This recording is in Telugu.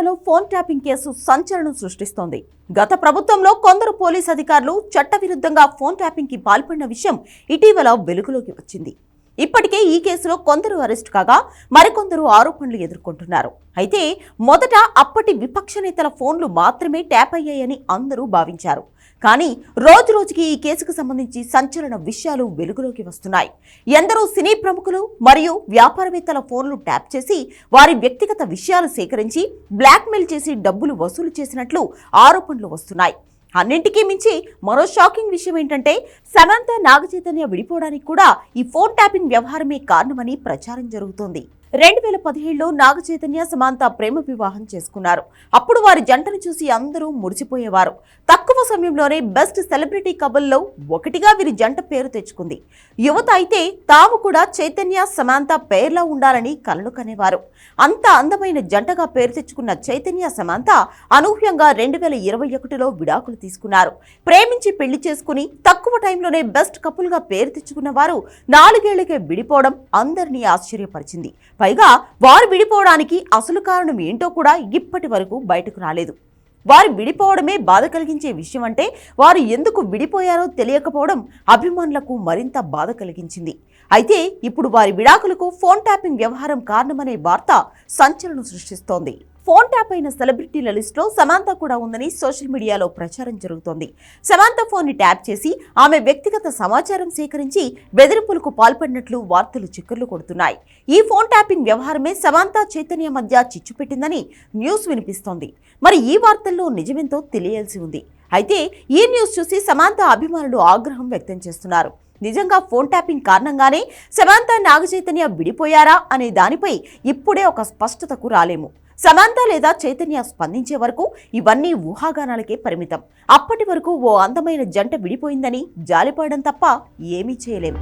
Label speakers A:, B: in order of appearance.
A: తెలంగాణలో ఫోన్ ట్యాపింగ్ కేసు సంచలనం సృష్టిస్తోంది. గత ప్రభుత్వంలో కొందరు పోలీస్ అధికారులు చట్టవిరుద్ధంగా ఫోన్ ట్యాపింగ్కి పాల్పడిన విషయం ఇటీవల వెలుగులోకి వచ్చింది. ఇప్పటికే ఈ కేసులో కొందరు అరెస్ట్ కాగా మరికొందరు ఆరోపణలు ఎదుర్కొంటున్నారు. అయితే మొదట అప్పటి విపక్ష నేతల ఫోన్లు మాత్రమే ట్యాప్ అయ్యాయని అందరూ భావించారు. కానీ రోజు రోజుకి ఈ కేసుకు సంబంధించి సంచలన విషయాలు వెలుగులోకి వస్తున్నాయి. ఎందరో సినీ ప్రముఖులు మరియు వ్యాపారవేత్తల ఫోన్లు ట్యాప్ చేసి వారి వ్యక్తిగత విషయాలు సేకరించి బ్లాక్మెయిల్ చేసి డబ్బులు వసూలు చేసినట్లు ఆరోపణలు వస్తున్నాయి. అన్నింటికీ మించి మరో షాకింగ్ విషయం ఏంటంటే సమంత నాగచైతన్య విడిపోవడానికి కూడా ఈ ఫోన్ ట్యాపింగ్ వ్యవహారమే కారణమని ప్రచారం జరుగుతోంది. రెండు వేల పదిహేడులో నాగచైతన్య సమాంత ప్రేమ వివాహం చేసుకున్నారు. అప్పుడు వారి జంటను చూసి అందరూ మురిసిపోయేవారు. తక్కువ సమయంలోనే బెస్ట్ సెలబ్రిటీ కబుల్లో ఒకటిగా వీరి జంట పేరు తెచ్చుకుంది. యువత అయితే తాము కూడా చైతన్య సమాంత పేర్లో ఉండాలని కలలు కనేవారు. అంత అందమైన జంటగా పేరు తెచ్చుకున్న చైతన్య సమాంత అనూహ్యంగా రెండు వేల ఇరవై ఒకటిలో విడాకులు తీసుకున్నారు. ప్రేమించి పెళ్ళి చేసుకుని తక్కువ టైంలోనే బెస్ట్ కపుల్గా పేరు తెచ్చుకున్న వారు నాలుగేళ్ళకే విడిపోవడం అందరినీ ఆశ్చర్యపరిచింది. పైగా వారు విడిపోవడానికి అసలు కారణం ఏంటో కూడా ఇప్పటి వరకు బయటకు రాలేదు. వారు విడిపోవడమే బాధ కలిగించే విషయం అంటే వారు ఎందుకు విడిపోయారో తెలియకపోవడం అభిమానులకు మరింత బాధ కలిగించింది. అయితే ఇప్పుడు వారి విడాకులకు ఫోన్ ట్యాపింగ్ వ్యవహారం కారణమనే వార్త సంచలనం సృష్టిస్తోంది. ఫోన్ ట్యాప్ అయిన సెలబ్రిటీల లిస్టులో సమాంత కూడా ఉందని సోషల్ మీడియాలో ప్రచారం జరుగుతోంది. సమాంత ఫోన్ని ట్యాప్ చేసి ఆమె వ్యక్తిగత సమాచారం సేకరించి బెదిరింపులకు పాల్పడినట్లు వార్తలు చిక్కర్లు కొడుతున్నాయి. ఈ ఫోన్ ట్యాపింగ్ వ్యవహారమే సమాంత చైతన్య మధ్య చిచ్చు పెట్టిందని న్యూస్ వినిపిస్తోంది. మరి ఈ వార్తల్లో నిజమేంతో తెలియాల్సి ఉంది. అయితే ఈ న్యూస్ చూసి సమాంత అభిమానులు ఆగ్రహం వ్యక్తం చేస్తున్నారు. నిజంగా ఫోన్ ట్యాపింగ్ కారణంగానే సమాంత నాగచైతన్య విడిపోయారా అనే దానిపై ఇప్పుడే ఒక స్పష్టతకు రాలేము. సమాంత లేదా చైతన్య స్పందించే వరకు ఇవన్నీ ఊహాగానాలకే పరిమితం. అప్పటి వరకు ఓ అందమైన జంట విడిపోయిందని జాలిపడడం తప్ప ఏమీ చేయలేము.